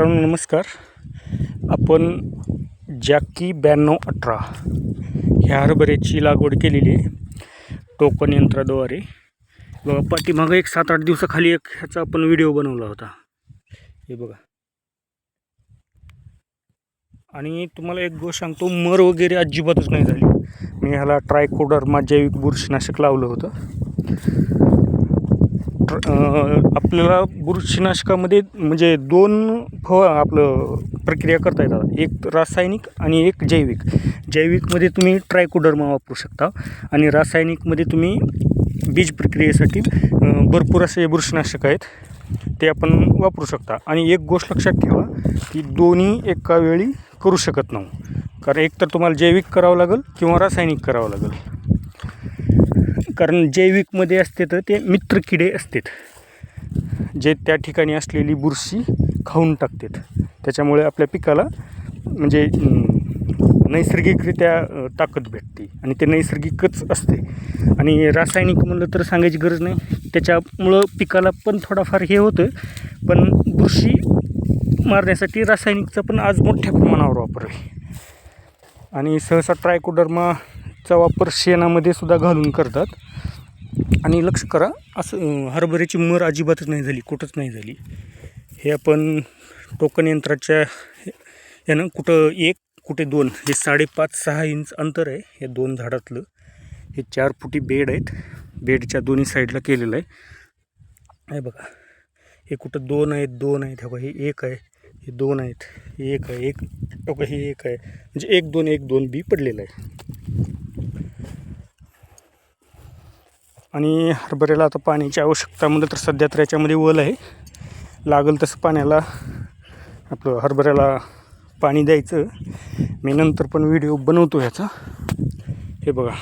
मित्रांनो नमस्कार. आपण जॅकी ब्याण्णव अठरा ह्या हरभऱ्याची लागवड केलेली आहे. टोकन यंत्राद्वारे. बघा पाठीमागं एक सात आठ दिवसाखाली एक ह्याचा आपण व्हिडिओ बनवला होता. हे बघा. आणि तुम्हाला एक गोष्ट सांगतो मर वगैरे अजिबातच नाही झाली. मी ह्याला ट्रायकोडर्मा जैविक बुरशीनाशक लावलं होतं. आपल्याला बुरशीनाशकामध्ये म्हणजे दोन फव आपलं प्रक्रिया करता येतात. एक रासायनिक आणि एक जैविक. जैविकमध्ये तुम्ही ट्रायकोडर्मा वापरू शकता आणि रासायनिकमध्ये तुम्ही बीज प्रक्रियेसाठी भरपूर असे बुरशीनाशक आहेत ते आपण वापरू शकता. आणि एक गोष्ट लक्षात ठेवा की दोन्ही एका वेळी करू शकत नाही. कारण एक तर तुम्हाला जैविक करावं लागेल किंवा रासायनिक करावं लागेल. कारण जैविकमध्ये असते तर ते मित्र किडे असतात. जे त्या ठिकाणी असलेली बुरशी खाऊन टाकतात. त्याच्यामुळे आपल्या पिकाला म्हणजे नैसर्गिकरित्या ताकद भेटते आणि ते नैसर्गिकच असते. आणि रासायनिक म्हणलं तर सांगायची गरज नाही. त्याच्यामुळं पिकाला पण थोडाफार हे होतं. पण बुरशी मारण्यासाठी रासायनिकचा पण आज मोठ्या प्रमाणावर वापर आहे. आणि सहसा ट्रायकोडर्मा याचा वापर शेणामध्ये सुद्धा घालून करतात. आणि लक्ष करा असं हरभऱ्याची मर अजिबातच नाही झाली कुठंच नाही झाली. हे आपण टोकन यंत्राच्या यानं कुठं एक कुठे दोन हे साडेपाच सहा इंच अंतर आहे. हे दोन झाडातलं हे चार फुटी बेड आहेत. बेडच्या दोन्ही साईडला केलेलं आहे. हे बघा हे कुठं दोन आहेत दोन आहेत. हे बघा हे एक आहे हे दोन आहेत हे एक आहे एक हे एक आहे. म्हणजे एक दोन एक दोन बी पडलेलं आहे. आणि हरभऱ्याला आता पाण्याची आवश्यकता म्हणलं तर सध्या तर याच्यामध्ये वल आहे. लागल तसं पाण्याला आपलं हरभऱ्याला पाणी द्यायचं. मी नंतर पण व्हिडिओ बनवतो ह्याचा हे बघा.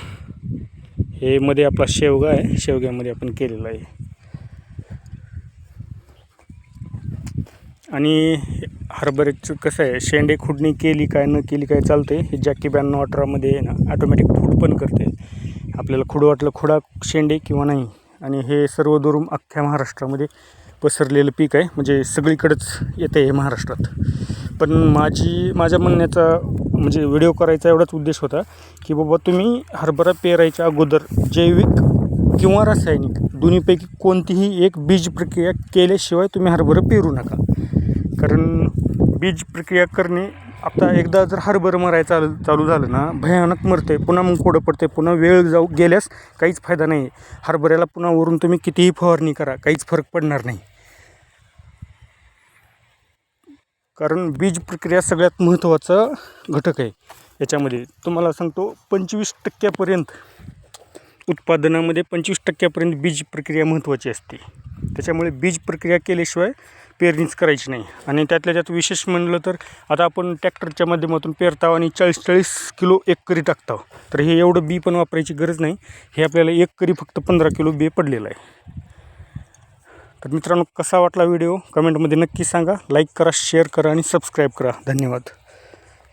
हे मध्ये आपला शेवगा आहे. शेवग्यामध्ये आपण केलेला आहे. आणि हरभऱ्याचं कसं आहे? शेंडे खुडणी केली काय न केली काय चालते हे जॅकी ब्याण्णव अठरामध्ये ना ॲटोमॅटिक फूड पण करते. आपल्याला खुडं वाटलं खुडा शेंडे किंवा नाही. आणि हे सर्व दुरून अख्ख्या महाराष्ट्रामध्ये पसरलेलं पीक आहे. म्हणजे सगळीकडेच येतं हे महाराष्ट्रात. पण माझी माझ्या म्हणण्याचा म्हणजे व्हिडिओ करायचा एवढाच उद्देश होता की बाबा तुम्ही हरभरा पेरायच्या अगोदर जैविक किंवा रासायनिक दोन्हीपैकी कोणतीही एक बीज प्रक्रिया केल्याशिवाय तुम्ही हरभरं पेरू नका. कारण बीज प्रक्रिया करणे आता एकदा जर हरभर मरायचं चालू चालू झालं ना भयानक मरते पुन्हा मग कोडं पडते पुन्हा वेळ जाऊ गेल्यास काहीच फायदा नाही. हरभऱ्याला पुन्हा वरून तुम्ही कितीही फवारणी करा काहीच फरक पडणार नाही. कारण बीज प्रक्रिया सगळ्यात महत्त्वाचा घटक आहे. याच्यामध्ये तुम्हाला सांगतो पंचवीस टक्क्यापर्यंत उत्पादनामध्ये पंचवीस टक्क्यापर्यंत बीज प्रक्रिया महत्त्वाची असते. त्याच्यामुळे बीज प्रक्रिया केल्याशिवाय पेरणीच करायची नाही. आणि त्यातल्या त्यात विशेष म्हणलं तर आता आपण ट्रॅक्टरच्या माध्यमातून पेरताव आणि चाळीस चाळीस किलो एक करी टाकताव. तर हे एवढं बी पण वापरायची गरज नाही. हे आपल्याला एक करी फक्त पंधरा किलो बी पडलेलं आहे. तर मित्रांनो कसा वाटला व्हिडिओ? कमेंटमध्ये नक्की सांगा. लाईक करा शेअर करा आणि सबस्क्राईब करा. धन्यवाद.